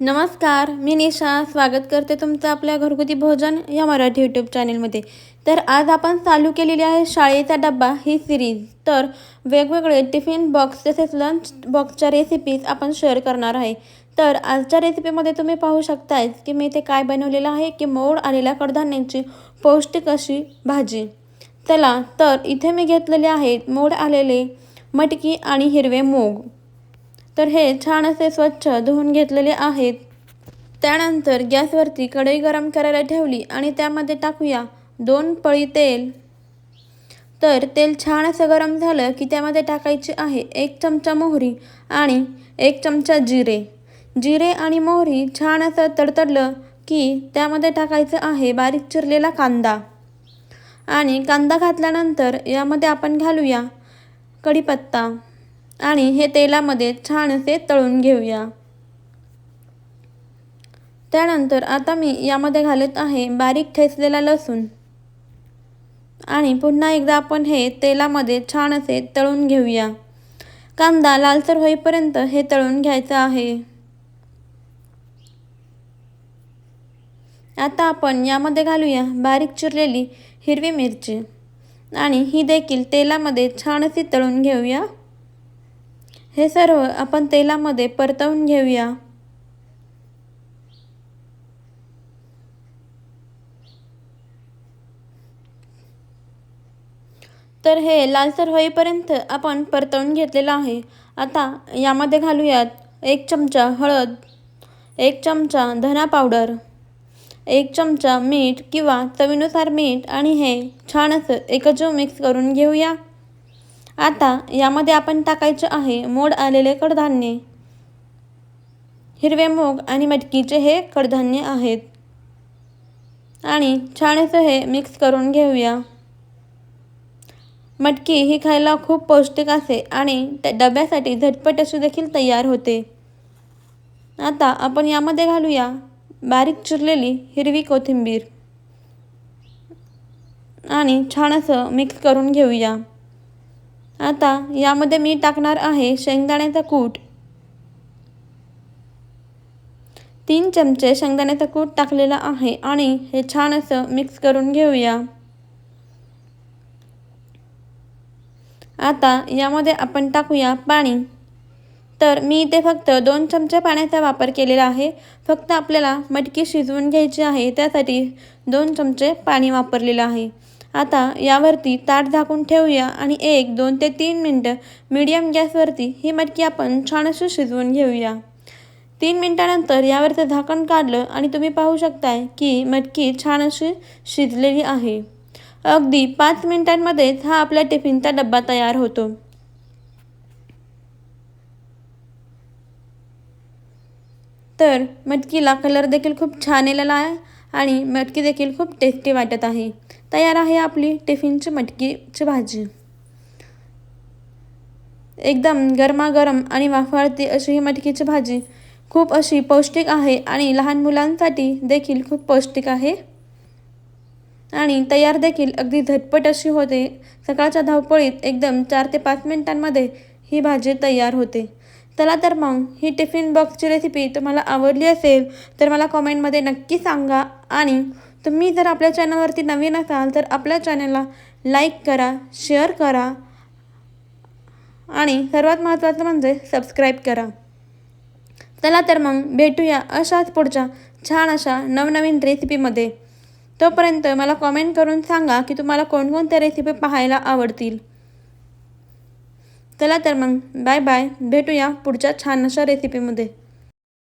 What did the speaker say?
नमस्कार मी निशा. स्वागत करते तुमचं आपल्या घरगुती भोजन या मराठी यूट्यूब चॅनेलमध्ये तर आज आपण चालू केलेली आहे शाळेचा डब्बा ही सिरीज तर वेगवेगळे टिफिन बॉक्स तसेच लंच बॉक्सच्या रेसिपीज आपण शेअर करणार आहे. तर आजच्या रेसिपीमध्ये तुम्ही पाहू शकताय की मी ते काय बनवलेलं आहे की मोड आलेल्या कडधान्यांची पौष्टिक अशी भाजी. चला तर इथे मी घेतलेले आहेत मोड आलेले मटकी आणि हिरवे मूग. तर हे छान असे स्वच्छ धुवून घेतलेले आहेत. त्यानंतर गॅसवरती कढई गरम करायला ठेवली आणि त्यामध्ये टाकूया दोन पळी तेल. तर तेल छान असं गरम झालं की त्यामध्ये टाकायची आहे एक चमचा मोहरी आणि एक चमचा जिरे. जिरे आणि मोहरी छान असं तडतडलं की त्यामध्ये टाकायचं आहे बारीक चिरलेला कांदा. आणि कांदा घातल्यानंतर यामध्ये आपण घालूया कढीपत्ता. आणि हे तेलामध्ये छान असे तळून घेऊया. त्यानंतर आता मी यामध्ये घालत आहे बारीक ठेचलेला लसूण. आणि पुन्हा एकदा आपण हे तेलामध्ये छान असे तळून घेऊया. कांदा लालसर होईपर्यंत हे तळून घ्यायचं आहे. आता आपण यामध्ये घालूया बारीक चिरलेली हिरवी मिरची. आणि ही देखील तेलामध्ये छान अशी तळून घेऊया. हे सर्व आपण तेलामध्ये परतवून घेऊया. तर हे लालसर होईपर्यंत आपण परतवून घेतलेलं आहे. आता यामध्ये घालूयात एक चमचा हळद एक चमचा धना पावडर एक चमचा मीठ किंवा चवीनुसार मीठ आणि हे छान असं एकजीव मिक्स करून घेऊया. आता यामध्ये आपण टाकायचे आहे मोड आलेले कडधान्ये. हिरवे मूग आणि मटकीचे हे कडधान्य आहेत. आणि छान असं हे मिक्स करून घेऊया. मटकी ही खायला खूप पौष्टिक असते आणि त्या डब्यासाठी झटपट अशी देखील तयार होते. आता आपण यामध्ये घालूया बारीक चिरलेली हिरवी कोथिंबीर. आणि छान असं मिक्स करून घेऊया. आता यामध्ये मी टाकणार आहे शेंगदाण्याचा कूट. तीन चमचे शेंगदाण्याचा कूट टाकलेला आहे आणि हे छान असं मिक्स करून घेऊया. आता यामध्ये आपण टाकूया पाणी. तर मी इथे फक्त दोन चमचे पाण्याचा वापर केलेला आहे. फक्त आपल्याला मटकी शिजवून घ्यायची आहे त्यासाठी दोन चमचे पाणी वापरलेलं आहे. आता यावरती ताट झाकून ठेवूया आणि एक दोन ते तीन मिनटं मीडियम गॅसवरती ही मटकी आपण छान अशी शिजवून घेऊया. तीन मिनटानंतर यावरचं झाकण काढलं आणि तुम्ही पाहू शकताय की मटकी छान अशी शिजलेली आहे. अगदी पाच मिनिटांमध्येच हा आपल्या टिफिनचा डब्बा तयार होतो. तर मटकीला कलर देखील खूप छान आलेला आहे. आणि मटकी देखील खूप टेस्टी वाटत आहे. तयार आहे आपली टिफिनची मटकीची भाजी. एकदम गरमागरम आणि वाफाळती अशी ही मटकीची भाजी खूप अशी पौष्टिक आहे आणि लहान मुलांसाठी देखील खूप पौष्टिक आहे. आणि तयार देखील अगदी झटपट अशी होते. सकाळच्या धावपळीत एकदम चार ते पाच मिनिटांमध्ये ही भाजी तयार होते. चला तर मग ही टिफिन बॉक्सची रेसिपी तुम्हाला आवडली असेल तर मला कॉमेंटमध्ये नक्की सांगा. आणि तुम्ही जर आपल्या चॅनलवरती नवीन असाल तर आपल्या चॅनलला लाईक करा शेअर करा. आणि सर्वात महत्त्वाचं म्हणजे सबस्क्राईब करा. चला तर मग भेटूया अशाच पुढच्या छान अशा नवनवीन रेसिपीमध्ये तोपर्यंत मला कॉमेंट करून सांगा की तुम्हाला कोणकोणत्या रेसिपी पाहायला आवडतील. चला तर मग बाय बाय. भेटूया पुढच्या छान अशा रेसिपीमध्ये